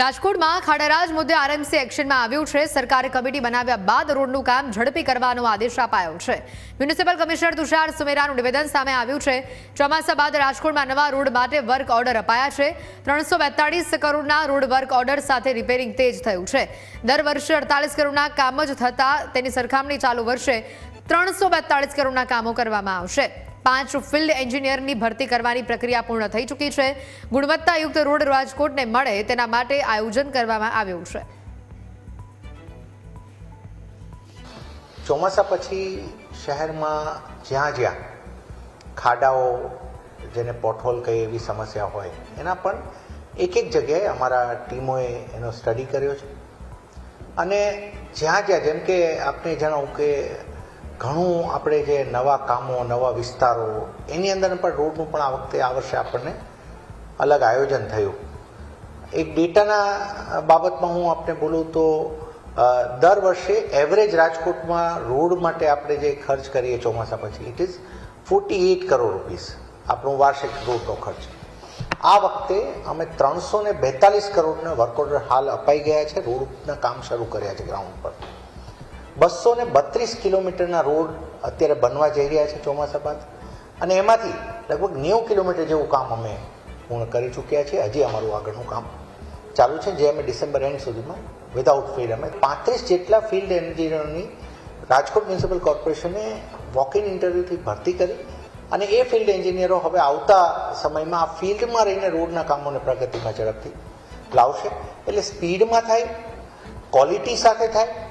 રાજકોટમાં ખાડારાજ મુદ્દે આરએમસી એક્શનમાં આવ્યું છે. સરકારે કમિટી બનાવ્યા બાદ રોડનું કામ ઝડપી કરવાનો આદેશ અપાયો છે. મ્યુનિસિપલ કમિશનર તુષાર સુમેરાનું નિવેદન સામે આવ્યું છે. ચોમાસા બાદ રાજકોટમાં નવા રોડ માટે વર્ક ઓર્ડર અપાયા છે. ત્રણસો કરોડના રોડ વર્ક ઓર્ડર સાથે રિપેરિંગ તેજ થયું છે. દર વર્ષે અડતાલીસ કરોડના કામ જ થતા તેની સરખામણી ચાલુ વર્ષે ત્રણસો કરોડના કામો કરવામાં આવશે. પાંચ ફિલ્ડ એન્જિનિયરની ભરતી કરવાની પ્રક્રિયા પૂર્ણ થઈ ચૂકી છે. ગુણવત્તાયુક્ત રોડ રાજકોટને મળે તેના માટે આયોજન કરવામાં આવ્યું છે. ચોમાસા પછી શહેરમાં જ્યાં જ્યાં ખાડાઓ, જેને પોટહોલ કહે એવી સમસ્યા હોય, એના પણ એક એક જગ્યાએ અમારા ટીમોએ એનો સ્ટડી કર્યો છે. અને જ્યાં જ્યાં, જેમ કે આપને જણાવું કે ઘણું આપણે જે નવા કામો, નવા વિસ્તારો, એની અંદર પણ રોડનું પણ આ વખતે આ વર્ષે આપણને અલગ આયોજન થયું. એક ડેટાના બાબતમાં હું આપને બોલું તો દર વર્ષે એવરેજ રાજકોટમાં રોડ માટે આપણે જે ખર્ચ કરીએ ચોમાસા પછી it is forty eight crore rupees આપણું વાર્ષિક રોડનો ખર્ચ. આ વખતે અમે ત્રણસો ને બેતાલીસ કરોડના વર્ક ઓર્ડર હાલ અપાઈ ગયા છે, રોડના કામ શરૂ કર્યા છે ગ્રાઉન્ડ પર. બસો ને બત્રીસ કિલોમીટરના રોડ અત્યારે બનવા જઈ રહ્યા છે ચોમાસા બાદ. અને એમાંથી લગભગ નેવું કિલોમીટર જેવું કામ અમે પૂર્ણ કરી ચૂક્યા છીએ. હજી અમારું આગળનું કામ ચાલુ છે, જે અમે ડિસેમ્બર એન્ડ સુધીમાં વિધાઉટ ફીલ્ડ અમે પાંત્રીસ જેટલા ફિલ્ડ એન્જિનિયરોની રાજકોટ મ્યુનિસિપલ કોર્પોરેશને વોક ઇન ઇન્ટરવ્યૂથી ભરતી કરી અને એ ફિલ્ડ એન્જિનિયરો હવે આવતા સમયમાં આ ફિલ્ડમાં રહીને રોડના કામોને પ્રગતિમાં ઝડપથી લાવશે. એટલે સ્પીડમાં થાય ક્વોલિટી સાથે થાય